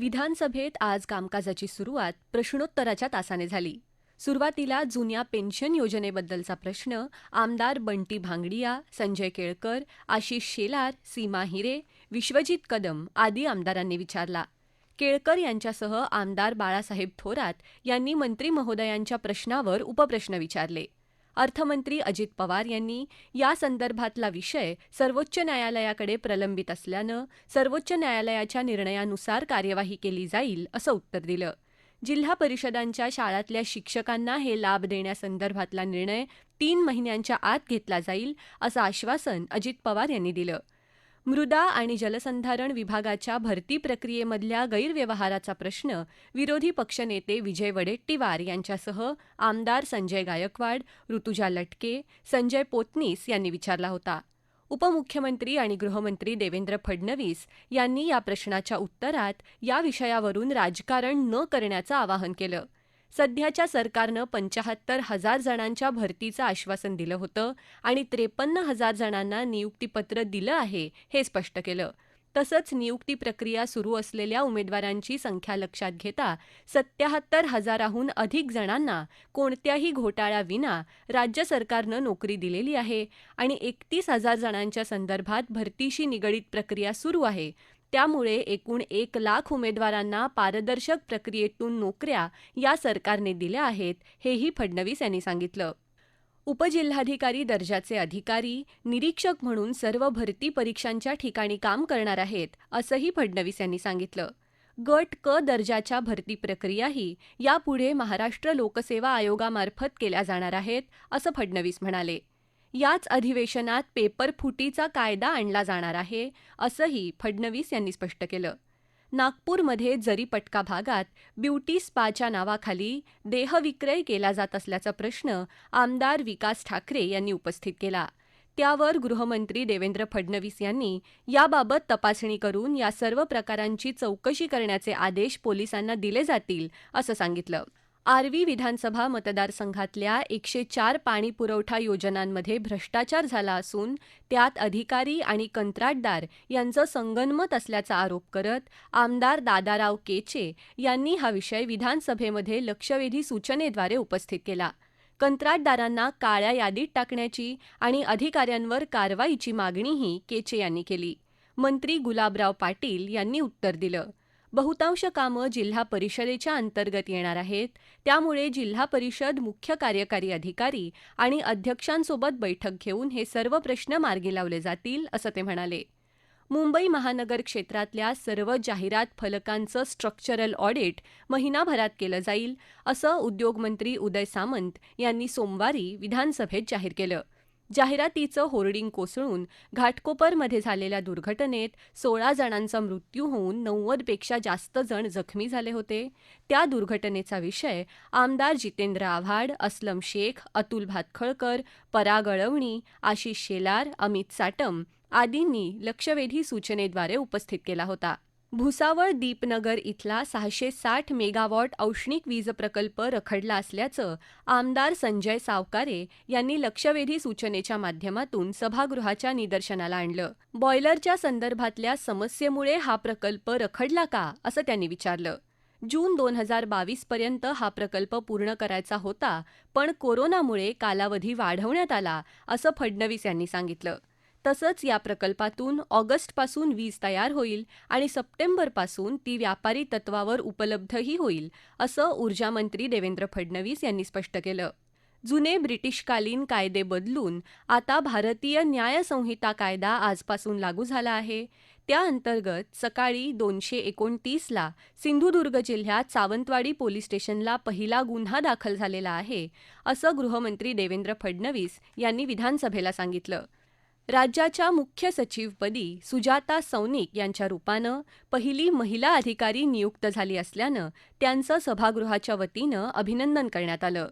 विधानसभेत आज कामकाजाची सुरुवात प्रश्नोत्तराच्या तासाने झाली. सुरुवातीला जुन्या पेन्शन योजनेबद्दलचा प्रश्न आमदार बंटी भांगडिया संजय केळकर आशिष शेलार सीमा हिरे विश्वजित कदम आदी आमदारांनी विचारला. केळकर यांच्यासह आमदार बाळासाहेब थोरात यांनी मंत्री महोदयांच्या प्रश्नावर उपप्रश्न विचारले. अर्थमंत्री अजित पवार यांनी या संदर्भातला विषय सर्वोच्च न्यायालयाकडे प्रलंबित असल्यानं सर्वोच्च न्यायालयाच्या निर्णयानुसार कार्यवाही केली जाईल असं उत्तर दिलं. जिल्हा परिषदांच्या शाळातल्या शिक्षकांना हे लाभ देण्यासंदर्भातला निर्णय तीन महिन्यांच्या आत घेतला जाईल असं आश्वासन अजित पवार यांनी दिलं. मृदा आणि जलसंधारण विभागाच्या भरती प्रक्रियेमधल्या गैरव्यवहाराचा प्रश्न विरोधी पक्षनेते विजय वडेट्टीवार यांच्यासह आमदार संजय गायकवाड ऋतुजा लटके संजय पोतनीस यांनी विचारला होता. उपमुख्यमंत्री आणि गृहमंत्री देवेंद्र फडणवीस यांनी या प्रश्नाच्या उत्तरात या विषयावरून राजकारण न करण्याचं आवाहन केलं. सध्याच्या सरकारनं पंचाहत्तर हजार जणांच्या भरतीचं आश्वासन दिलं होतं आणि त्रेपन्न हजार जणांना नियुक्तीपत्र दिलं आहे हे स्पष्ट केलं. तसंच नियुक्ती प्रक्रिया सुरू असलेल्या उमेदवारांची संख्या लक्षात घेता सत्याहत्तर हजाराहून अधिक जणांना कोणत्याही घोटाळ्याविना राज्य सरकारनं नोकरी दिलेली आहे आणि एकतीस हजार जणांच्या संदर्भात भरतीशी निगडीत प्रक्रिया सुरू आहे. त्यामुळे एकूण एक लाख उमेदवारांना पारदर्शक प्रक्रियेतून नोकऱ्या या सरकारने दिल्या आहेत हेही फडणवीस यांनी सांगितलं. उपजिल्हाधिकारी दर्जाचे अधिकारी निरीक्षक म्हणून सर्व भरती परीक्षांच्या ठिकाणी काम करणार आहेत असंही फडणवीस यांनी सांगितलं. गट क दर्जाच्या भरती प्रक्रियाही यापुढे महाराष्ट्र लोकसेवा आयोगामार्फत केल्या जाणार आहेत असं फडणवीस म्हणाले. याच अधिवेशनात पेपर फुटीचा कायदा आणला जाणार आहे असंही फडणवीस यांनी स्पष्ट केलं. नागपूरमध्ये जरीपटका भागात ब्युटी स्पाच्या नावाखाली देहविक्रय केला जात असल्याचा प्रश्न आमदार विकास ठाकरे यांनी उपस्थित केला. त्यावर गृहमंत्री देवेंद्र फडणवीस यांनी याबाबत तपासणी करून या सर्व प्रकारांची चौकशी करण्याचे आदेश पोलिसांना दिले जातील असं सांगितलं. आर्वी विधानसभा मतदारसंघातल्या एकशे चार पाणी पुरवठा योजनांमध्ये भ्रष्टाचार झाला असून त्यात अधिकारी आणि कंत्राटदार यांचं संगनमत असल्याचा आरोप करत आमदार दादाराव केचे यांनी हा विषय विधानसभेमध्ये लक्षवेधी सूचनेद्वारे उपस्थित केला. कंत्राटदारांना काळ्या यादीत टाकण्याची आणि अधिकाऱ्यांवर कारवाईची मागणीही केचे यांनी केली. मंत्री गुलाबराव पाटील यांनी उत्तर दिलं. बहुतांश कामं जिल्हा परिषदेच्या अंतर्गत येणार आहेत. त्यामुळे जिल्हा परिषद मुख्य कार्यकारी अधिकारी आणि अध्यक्षांसोबत बैठक घेऊन हे सर्व प्रश्न मार्गी लावले जातील असं ते म्हणाले. मुंबई महानगर क्षेत्रातल्या सर्व जाहिरात फलकांचं स्ट्रक्चरल ऑडिट महिनाभरात केलं जाईल असं उद्योगमंत्री उदय सामंत यांनी सोमवारी विधानसभेत जाहीर केलं. जाहिरातीचं होर्डिंग कोसळून घाटकोपरमध्ये झालेल्या दुर्घटनेत सोळा जणांचा मृत्यू होऊन नव्वदपेक्षा जास्त जण जखमी झाले होते. त्या दुर्घटनेचा विषय आमदार जितेंद्र आव्हाड अस्लम शेख अतुल भातखळकर पराग अळवणी आशिष शेलार अमित साटम आदींनी लक्षवेधी सूचनेद्वारे उपस्थित केला होता. भुसावळ दीपनगर इथला सहाशे साठ मेगावॉट औष्णिक वीज प्रकल्प रखडला असल्याचं आमदार संजय सावकारे यांनी लक्षवेधी सूचनेच्या माध्यमातून सभागृहाच्या निदर्शनाला आणलं. बॉयलरच्या संदर्भातल्या समस्येमुळे हा प्रकल्प रखडला का असं त्यांनी विचारलं. जून दोन हजार बावीस पर्यंत हा प्रकल्प पूर्ण करायचा होता पण कोरोनामुळे कालावधी वाढवण्यात आला असं फडणवीस यांनी सांगितलं. तसंच या प्रकल्पातून ऑगस्टपासून वीज तयार होईल आणि सप्टेंबरपासून ती व्यापारी तत्वावर उपलब्धही होईल असं ऊर्जामंत्री देवेंद्र फडणवीस यांनी स्पष्ट केलं. जुने ब्रिटिशकालीन कायदे बदलून आता भारतीय न्यायसंहिता कायदा आजपासून लागू झाला आहे. त्याअंतर्गत सकाळी दोनशे एकोणतीसला सिंधुदुर्ग जिल्ह्यात सावंतवाडी पोलीस स्टेशनला पहिला गुन्हा दाखल झालेला आहे असं गृहमंत्री देवेंद्र फडणवीस यांनी विधानसभेला सांगितलं. राज्याच्या मुख्य सचिवपदी सुजाता सौनिक यांच्या रूपानं पहिली महिला अधिकारी नियुक्त झाली असल्यानं त्यांचं सभागृहाच्या वतीनं अभिनंदन करण्यात आलं.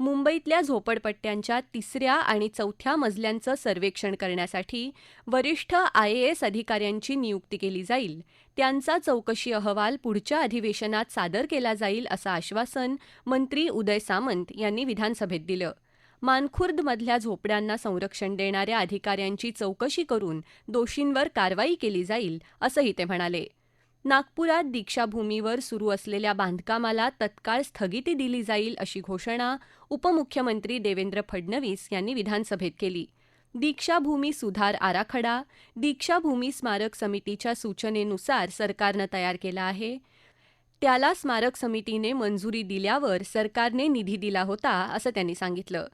मुंबईतल्या झोपडपट्ट्यांच्या तिसऱ्या आणि चौथ्या मजल्यांचं सर्वेक्षण करण्यासाठी वरिष्ठ आय ए एस अधिकाऱ्यांची नियुक्ती केली जाईल. त्यांचा चौकशी अहवाल पुढच्या अधिवेशनात सादर केला जाईल असं आश्वासन मंत्री उदय सामंत यांनी विधानसभेत दिलं. मानखुर्दमधल्या झोपड्यांना संरक्षण देणाऱ्या अधिकाऱ्यांची चौकशी करून दोषींवर कारवाई केली जाईल असंही ते म्हणाले. नागपुरात दीक्षाभूमीवर सुरू असलेल्या बांधकामाला तत्काळ स्थगिती दिली जाईल अशी घोषणा उपमुख्यमंत्री देवेंद्र फडणवीस यांनी विधानसभेत केली. दीक्षाभूमी सुधार आराखडा दीक्षाभूमी स्मारक समितीच्या सूचनेनुसार सरकारनं तयार केला आहे. त्याला स्मारक समितीने मंजुरी दिल्यावर सरकारने निधी दिला होता असं त्यांनी सांगितलं.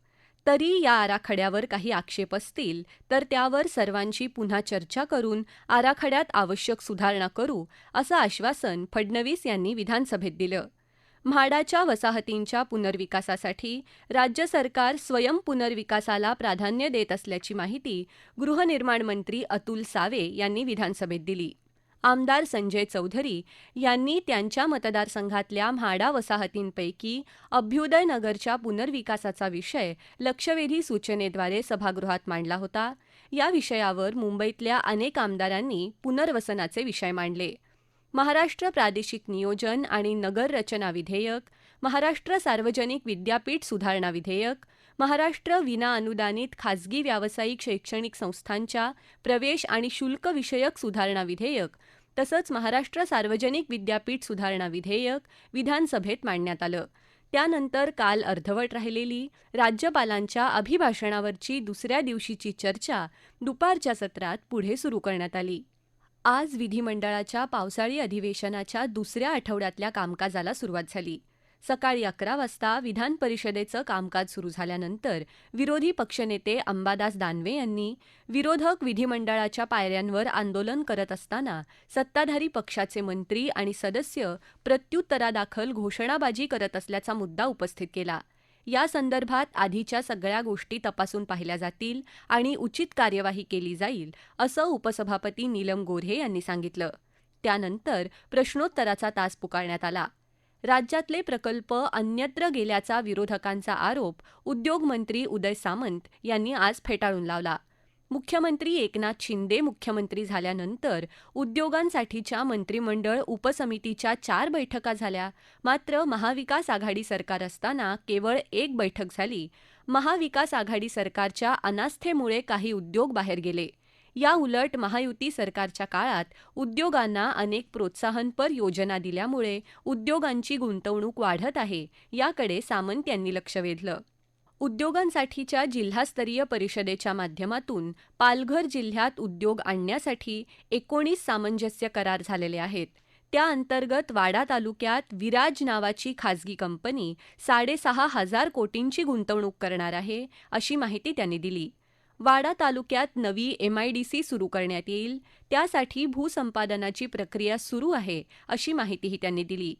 तरी या आराखड्यावर काही आक्षेप असतील तर त्यावर सर्वांची पुन्हा चर्चा करून आराखड्यात आवश्यक सुधारणा करू असं आश्वासन फडणवीस यांनी विधानसभेत दिलं. म्हाडाच्या वसाहतींच्या पुनर्विकासासाठी राज्य सरकार स्वयंपुनर्विकासाला प्राधान्य देत असल्याची माहिती गृहनिर्माण मंत्री अतुल सावे यांनी विधानसभेत दिली. आमदार संजय चौधरी यांनी त्यांच्या मतदारसंघातल्या म्हाडा वसाहतींपैकी अभ्युदय नगरच्या पुनर्विकासाचा विषय लक्षवेधी सूचनेद्वारे सभागृहात मांडला होता. या विषयावर मुंबईतल्या अनेक आमदारांनी पुनर्वसनाचे विषय मांडले. महाराष्ट्र प्रादेशिक नियोजन आणि नगर रचना विधेयक महाराष्ट्र सार्वजनिक विद्यापीठ सुधारणा विधेयक महाराष्ट्र विनाअनुदानित खाजगी व्यावसायिक शैक्षणिक संस्थांच्या प्रवेश आणि शुल्क विषयक सुधारणा विधेयक तसंच महाराष्ट्र सार्वजनिक विद्यापीठ सुधारणा विधेयक विधानसभेत मांडण्यात आलं. त्यानंतर काल अर्धवट राहिलेली राज्यपालांच्या अभिभाषणावरची दुसऱ्या दिवशीची चर्चा दुपारच्या सत्रात पुढे सुरू करण्यात आली. आज विधिमंडळाच्या पावसाळी अधिवेशनाच्या दुसऱ्या आठवड्यातल्या कामकाजाला सुरुवात झाली. सकाळी अकरा वाजता विधान परिषदेचं कामकाज सुरू झाल्यानंतर विरोधी पक्षनेते अंबादास दानवे यांनी विरोधक विधिमंडळाच्या पायऱ्यांवर आंदोलन करत असताना सत्ताधारी पक्षाचे मंत्री आणि सदस्य प्रत्युत्तरादाखल घोषणाबाजी करत असल्याचा मुद्दा उपस्थित केला. या संदर्भात आधीच्या सगळ्या गोष्टी तपासून पाहिल्या जातील आणि उचित कार्यवाही केली जाईल असं उपसभापती नीलम गोऱ्हे यांनी सांगितलं. त्यानंतर प्रश्नोत्तराचा तास पुकारण्यात आला. राज्यातले प्रकल्प अन्यत्र गेल्याचा विरोधकांचा आरोप उद्योगमंत्री उदय सामंत यांनी आज फेटाळून लावला. मुख्यमंत्री एकनाथ शिंदे मुख्यमंत्री झाल्यानंतर उद्योगांसाठीच्या मंत्रिमंडळ उपसमितीच्या चार बैठका झाल्या. मात्र महाविकास आघाडी सरकार असताना केवळ एक बैठक झाली. महाविकास आघाडी सरकारच्या अनास्थेमुळे काही उद्योग बाहेर गेले. या उलट महायुती सरकारच्या काळात उद्योगांना अनेक प्रोत्साहनपर योजना दिल्यामुळे उद्योगांची गुंतवणूक वाढत आहे याकडे सामंत यांनी लक्ष वेधलं. उद्योगांसाठीच्या जिल्हास्तरीय परिषदेच्या माध्यमातून पालघर जिल्ह्यात उद्योग आणण्यासाठी एकोणीस सामंजस्य करार झालेले आहेत. त्याअंतर्गत वाडा तालुक्यात विराज नावाची खासगी कंपनी साडेसहा हजार कोटींची गुंतवणूक करणार आहे अशी माहिती त्यांनी दिली. वाडा तालुक्यात नवी एमआयडीसी सुरू करण्यात येईल. त्यासाठी भूसंपादनाची प्रक्रिया सुरू आहे अशी माहितीही त्यांनी दिली.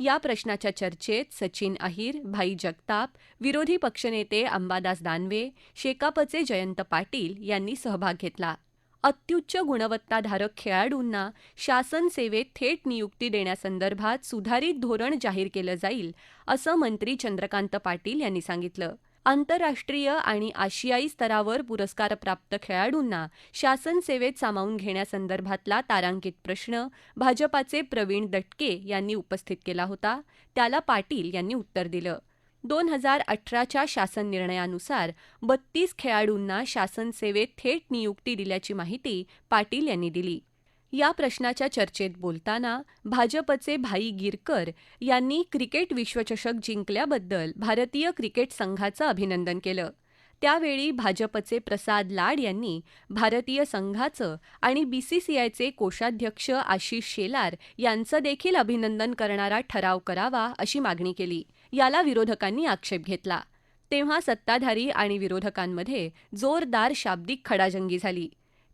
या प्रश्नाच्या चर्चेत सचिन अहिर भाई जगताप विरोधी पक्षनेते अंबादास दानवे शेकापचे जयंत पाटील यांनी सहभाग घेतला. अत्युच्च गुणवत्ताधारक खेळाडूंना शासन सेवेत थेट नियुक्ती देण्यासंदर्भात सुधारित धोरण जाहीर केलं जाईल असं मंत्री चंद्रकांत पाटील यांनी सांगितलं. आंतरराष्ट्रीय आणि आशियाई स्तरावर पुरस्कारप्राप्त खेळाडूंना शासन सेवेत सामावून घेण्यासंदर्भातला तारांकित प्रश्न भाजपाचे प्रवीण दटके यांनी उपस्थित केला होता. त्याला पाटील यांनी उत्तर दिलं. दोन हजार अठराच्या शासन निर्णयानुसार बत्तीस खेळाडूंना शासन सेवेत थेट नियुक्ती दिल्याची माहिती पाटील यांनी दिली. या प्रश्नाच्या चर्चेत बोलताना भाजपचे भाई गिरकर यांनी क्रिकेट विश्वचषक जिंकल्याबद्दल भारतीय क्रिकेट संघाचं अभिनंदन केलं. त्यावेळी भाजपचे प्रसाद लाड यांनी भारतीय संघाचं आणि बीसीसीआयचे कोषाध्यक्ष आशिष शेलार यांचं देखील अभिनंदन करणारा ठराव करावा अशी मागणी केली. याला विरोधकांनी आक्षेप घेतला. तेव्हा सत्ताधारी आणि विरोधकांमध्ये जोरदार शाब्दिक खडाजंगी झाली.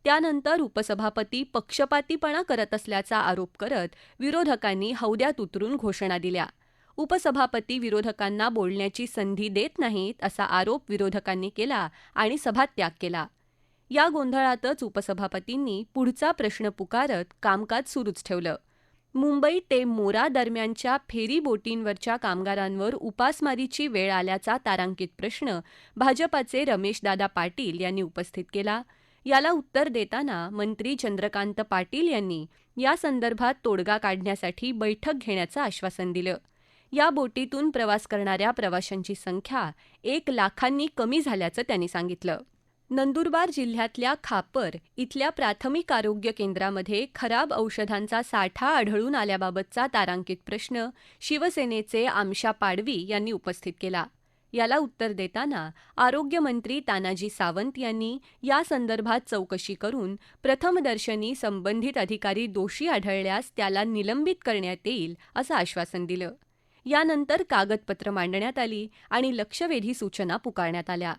त्यानंतर उपसभापती पक्षपातीपणा करत असल्याचा आरोप करत विरोधकांनी हौद्यात उतरून घोषणा दिल्या. उपसभापती विरोधकांना बोलण्याची संधी देत नाहीत असा आरोप विरोधकांनी केला आणि सभात्याग केला. या गोंधळातच उपसभापतींनी पुढचा प्रश्न पुकारत कामकाज सुरूच ठेवलं. मुंबई ते मोरा दरम्यानच्या फेरी बोटींवरच्या कामगारांवर उपासमारीची वेळ आल्याचा तारांकित प्रश्न भाजपाचे रमेशदादा पाटील यांनी उपस्थित केला. याला उत्तर देताना मंत्री चंद्रकांत पाटील यांनी या संदर्भात तोडगा काढण्यासाठी बैठक घेण्याचं आश्वासन दिलं. या बोटीतून प्रवास करणाऱ्या प्रवाशांची संख्या एक लाखांनी कमी झाल्याचं त्यांनी सांगितलं. नंदुरबार जिल्ह्यातल्या खापर इथल्या प्राथमिक आरोग्य केंद्रामध्ये खराब औषधांचा साठा आढळून आल्याबाबतचा तारांकित प्रश्न शिवसेनेचे आमशा पाडवी यांनी उपस्थित केला. याला उत्तर देताना आरोग्यमंत्री तानाजी सावंत यांनी या संदर्भात चौकशी करून प्रथमदर्शनी संबंधित अधिकारी दोषी आढळल्यास त्याला निलंबित करण्यात येईल असं आश्वासन दिलं. यानंतर कागदपत्र मांडण्यात आली आणि लक्षवेधी सूचना पुकारण्यात आल्या.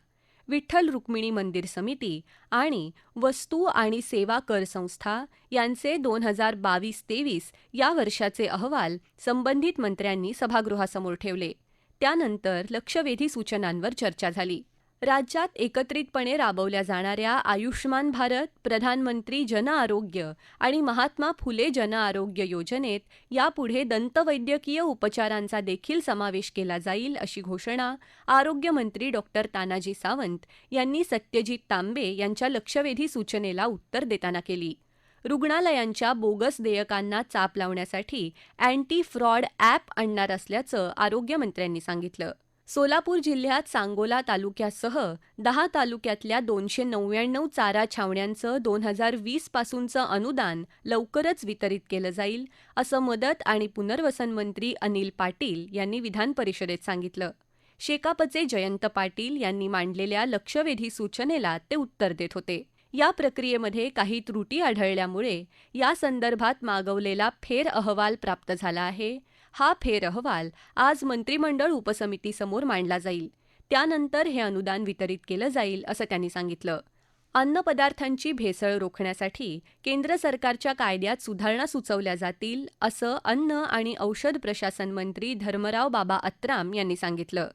विठ्ठल रुक्मिणी मंदिर समिती आणि वस्तू आणि सेवा कर संस्था यांचे दोन हजार बावीस तेवीस या वर्षाचे अहवाल संबंधित मंत्र्यांनी सभागृहासमोर ठेवले. त्यानंतर लक्षवेधी सूचनांवर चर्चा झाली. राज्यात एकत्रितपणे राबवल्या जाणाऱ्या आयुष्मान भारत प्रधानमंत्री जनआरोग्य आणि महात्मा फुले जनआरोग्य योजनेत यापुढे दंतवैद्यकीय उपचारांचा देखील समावेश केला जाईल अशी घोषणा आरोग्यमंत्री डॉक्टर तानाजी सावंत यांनी सत्यजित तांबे यांच्या लक्षवेधी सूचनेला उत्तर देताना केली. रुग्णालयांच्या बोगस देयकांना चाप लावण्यासाठी अँटी फ्रॉड ॲप आणणार असल्याचं आरोग्यमंत्र्यांनी सांगितलं. सोलापूर जिल्ह्यात सांगोला तालुक्यासह दहा तालुक्यातल्या दोनशे नव्याण्णव चारा छावण्यांचं दोन हजार वीस पासूनचं अनुदान लवकरच वितरित केलं जाईल असं मदत आणि पुनर्वसन मंत्री अनिल पाटील यांनी विधान परिषदेत सांगितलं. शेकापचे जयंत पाटील यांनी मांडलेल्या लक्षवेधी सूचनेला ते उत्तर देत होते. या प्रक्रियेमध्ये काही त्रुटी आढळल्यामुळे या संदर्भात मागवलेला फेर अहवाल प्राप्त झाला आहे. हा फेर अहवाल आज मंत्रिमंडळ उपसमितीसमोर मांडला जाईल. त्यानंतर हे अनुदान वितरित केलं जाईल असं त्यांनी सांगितलं. अन्न पदार्थांची भेसळ रोखण्यासाठी केंद्र सरकारच्या कायद्यात सुधारणा सुचवल्या जातील असं अन्न आणि औषध प्रशासन मंत्री धर्मराव बाबा अत्राम यांनी सांगितलं.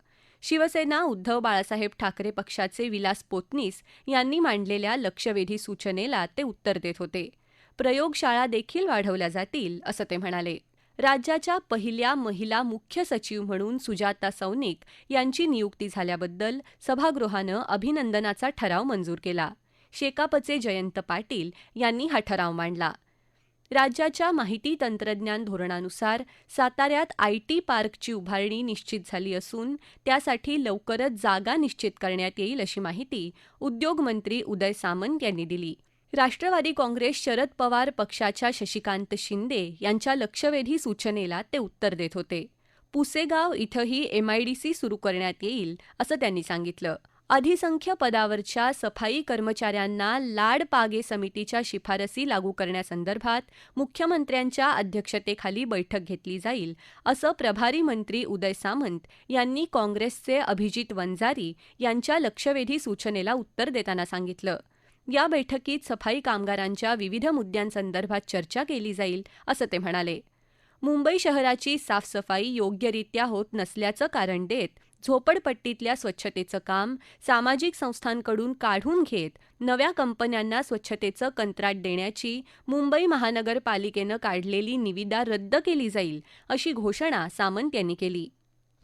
शिवसेना उद्धव बाळासाहेब ठाकरे पक्षाचे विलास पोतनीस यांनी मांडलेल्या लक्षवेधी सूचनेला ते उत्तर देत होते. प्रयोगशाळा देखील वाढवल्या जातील असं ते म्हणाले. राज्याच्या पहिल्या महिला मुख्य सचिव म्हणून सुजाता सौनिक यांची नियुक्ती झाल्याबद्दल सभागृहानं अभिनंदनाचा ठराव मंजूर केला. शेकापचे जयंत पाटील यांनी हा ठराव मांडला. राज्याच्या माहिती तंत्रज्ञान धोरणानुसार साताऱ्यात आय टी पार्कची उभारणी निश्चित झाली असून त्यासाठी लवकरच जागा निश्चित करण्यात येईल अशी माहिती उद्योगमंत्री उदय सामंत यांनी दिली. राष्ट्रवादी काँग्रेस शरद पवार पक्षाच्या शशिकांत शिंदे यांच्या लक्षवेधी सूचनेला ते उत्तर देत होते. पुसेगाव इथंही एमआयडीसी सुरू करण्यात येईल असं त्यांनी सांगितलं. अधिसंख्य पदावरच्या सफाई कर्मचाऱ्यांना लाड पागे समितीच्या शिफारसी लागू करण्यासंदर्भात मुख्यमंत्र्यांच्या अध्यक्षतेखाली बैठक घेतली जाईल असं प्रभारी मंत्री उदय सामंत यांनी काँग्रेसचे अभिजित वंजारी यांच्या लक्षवेधी सूचनेला उत्तर देताना सांगितलं. या बैठकीत सफाई कामगारांच्या विविध मुद्द्यांसंदर्भात चर्चा केली जाईल असं ते म्हणाले. मुंबई शहराची साफसफाई योग्यरित्या होत नसल्याचं कारण देत झोपडपट्टीतल्या स्वच्छतेचं काम सामाजिक संस्थांकडून काढून घेत नव्या कंपन्यांना स्वच्छतेचं कंत्राट देण्याची मुंबई महानगरपालिकेनं काढलेली निविदा रद्द केली जाईल अशी घोषणा सामंत यांनी केली.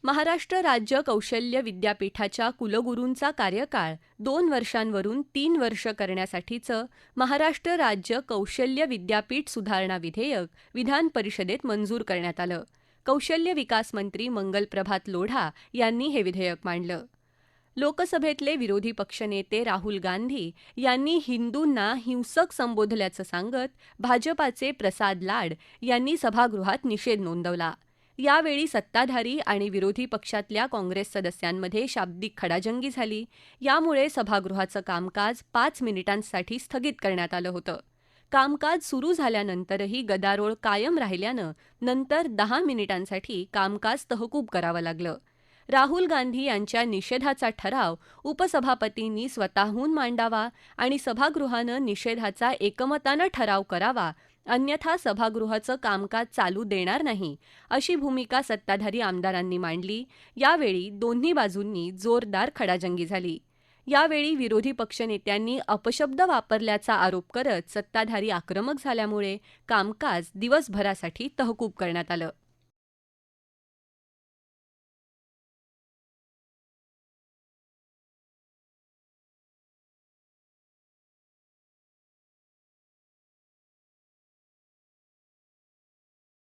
महाराष्ट्र राज्य कौशल्य विद्यापीठाच्या कुलगुरूंचा कार्यकाळ दोन वर्षांवरून तीन वर्ष करण्यासाठीचं महाराष्ट्र राज्य कौशल्य विद्यापीठ सुधारणा विधेयक विधान परिषदेत मंजूर करण्यात आलं. कौशल्य विकास मंत्री मंगल प्रभात लोढा यांनी हे विधेयक मांडलं. लोकसभेतले विरोधी पक्षनेते राहुल गांधी यांनी हिंदूंना हिंसक संबोधल्याचं सांगत भाजपाचे प्रसाद लाड यांनी सभागृहात निषेध नोंदवला. यावेळी सत्ताधारी आणि विरोधी पक्षातल्या काँग्रेस सदस्यांमध्ये शाब्दिक खडाजंगी झाली. यामुळे सभागृहाचं कामकाज पाच मिनिटांसाठी स्थगित करण्यात आलं होतं. कामकाज सुरू झाल्यानंतरही गदारोळ कायम राहिल्यानं नंतर दहा मिनिटांसाठी कामकाज तहकूब करावं लागलं. राहुल गांधी यांच्या निषेधाचा ठराव उपसभापतींनी स्वतःहून मांडावा आणि सभागृहानं निषेधाचा एकमतानं ठराव करावा अन्यथा सभागृहाचं कामकाज चालू देणार नाही अशी भूमिका सत्ताधारी आमदारांनी मांडली. यावेळी दोन्ही बाजूंनी जोरदार खडाजंगी झाली. यावेळी विरोधी पक्षनेत्यांनी अपशब्द वापरल्याचा आरोप करत सत्ताधारी आक्रमक झाल्यामुळे कामकाज दिवसभरासाठी तहकूब करण्यात आलं.